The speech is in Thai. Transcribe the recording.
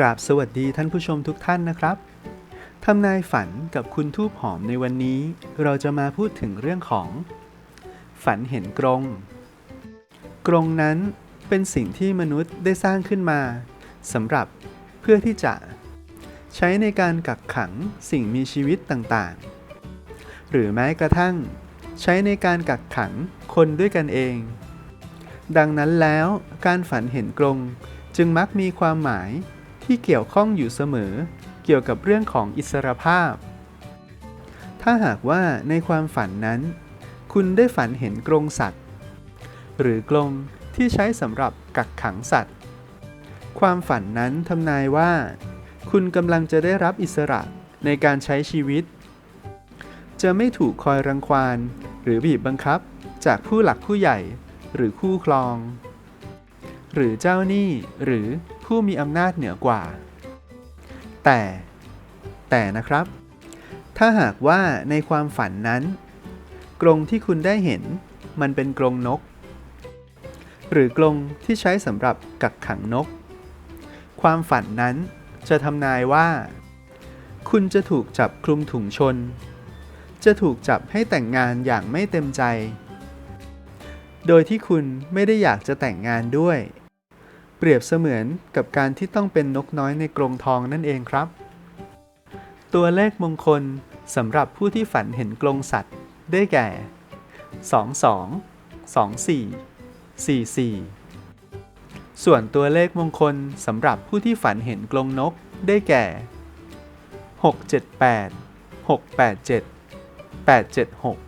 กราบสวัสดีท่านผู้ชมทุกท่านนะครับทำนายฝันกับคุณทูบหอมในวันนี้ เราจะมาพูดถึงเรื่องของ ฝันเห็นกรง กรงนั้นเป็นสิ่งที่มนุษย์ได้สร้างขึ้นมาสำหรับเพื่อที่จะ ใช้ในการกักขังสิ่งมีชีวิตต่างๆ หรือแม้กระทั่ง ใช้ในการกักขังคนด้วยกันเอง ดังนั้นแล้วการฝันเห็นกรงจึงมักมีความหมาย ที่เกี่ยวข้องอยู่เสมอ เกี่ยวกับเรื่องของอิสรภาพ ถ้าหากว่าในความฝันนั้น คุณได้ฝันเห็นกรงสัตว์ หรือกรงที่ใช้สำหรับกักขังสัตว์ ความฝันนั้นทำนายว่า คุณกำลังจะได้รับอิสระในการใช้ชีวิต จะไม่ถูกคอยรังควานหรือบีบบังคับจากผู้หลักผู้ใหญ่หรือคู่ครอง หรือเจ้าหนี้หรือ ผู้มีอำนาจเหนือกว่า แต่แต่นะครับ ถ้าหากว่าในความฝันนั้น กรงที่คุณได้เห็นมันเป็นกรงนก หรือกรงที่ใช้สำหรับกักขังนก ความฝันนั้นจะทำนายว่า คุณจะถูกจับคลุมถุงชน จะถูกจับให้แต่งงานอย่างไม่เต็มใจ โดยที่คุณไม่ได้อยากจะแต่งงานด้วย เปรียบเสมือนกับการที่ต้องเป็นนกน้อยในกรงทองนั่นเองครับ ตัวเลขมงคลสำหรับผู้ที่ฝันเห็นกรงสัตว์ ได้แก่ 22 24 44 ส่วนตัวเลขมงคลสำหรับผู้ที่ฝันเห็นกรงนกได้แก่ 678 687 876